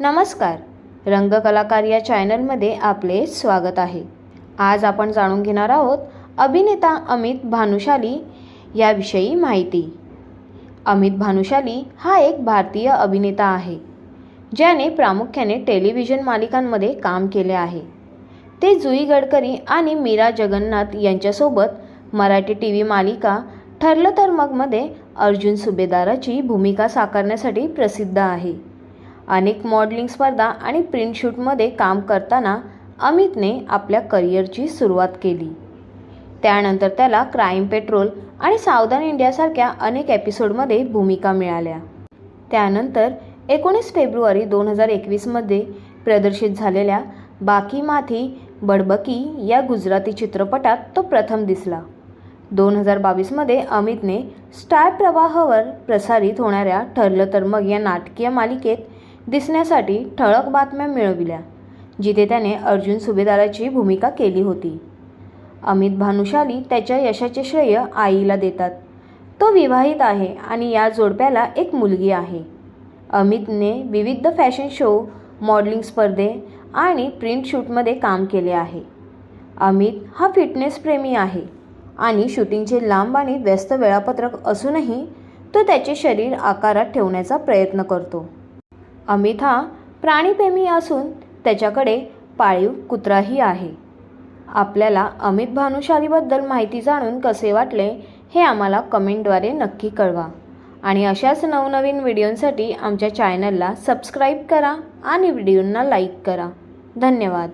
नमस्कार. रंगकलाकार या चॅनलमध्ये आपले स्वागत आहे. आज आपण जाणून घेणार आहोत अभिनेता अमित भानुशाली याविषयी माहिती. अमित भानुशाली हा एक भारतीय अभिनेता आहे ज्याने प्रामुख्याने टेलिव्हिजन मालिकांमध्ये काम केले आहे. ते जुई गडकरी आणि मीरा जगन्नाथ यांच्यासोबत मराठी टी व्ही मालिका ठरलं तर मगमध्ये अर्जुन सुभेदाराची भूमिका साकारण्यासाठी प्रसिद्ध आहे. अनेक मॉडेलिंग स्पर्धा आणि प्रिंट शूटमध्ये काम करताना अमितने आपल्या करिअरची सुरुवात केली. त्यानंतर त्याला क्राईम पेट्रोल आणि सावधान इंडियासारख्या अनेक एपिसोडमध्ये भूमिका मिळाल्या. त्यानंतर एकोणीस फेब्रुवारी दोन हजार एकवीसमध्ये प्रदर्शित झालेल्या बाकी माथी बडबकी या गुजराती चित्रपटात तो प्रथम दिसला. दोन हजार बावीसमध्ये अमितने स्टार प्रवाहावर प्रसारित होणाऱ्या ठरलं तर मग या नाटकीय मालिकेत दिसण्यासाठी ठळक बातम्या मिळविल्या जिथे त्याने अर्जुन सुभेदाराची भूमिका केली होती. अमित भानुशाली त्याच्या यशाचे श्रेय आईला देतात. तो विवाहित आहे आणि या जोडप्याला एक मुलगी आहे. अमितने विविध फॅशन शो मॉडेलिंग स्पर्धे आणि प्रिंट शूटमध्ये काम केले आहे. अमित हा फिटनेस प्रेमी आहे आणि शूटिंगचे लांब आणि व्यस्त वेळापत्रक असूनही तो त्याचे शरीर आकारात ठेवण्याचा प्रयत्न करतो. अमित हा प्राणीप्रेमी असून त्याच्याकडे पाळीव कुत्राही आहे. आपल्याला अमित भानुशालीबद्दल माहिती जाणून कसे वाटले हे आम्हाला कमेंटद्वारे नक्की कळवा. आणि अशाच नवनवीन व्हिडिओंसाठी आमच्या चॅनलला सबस्क्राईब करा आणि व्हिडिओंना लाईक करा. धन्यवाद.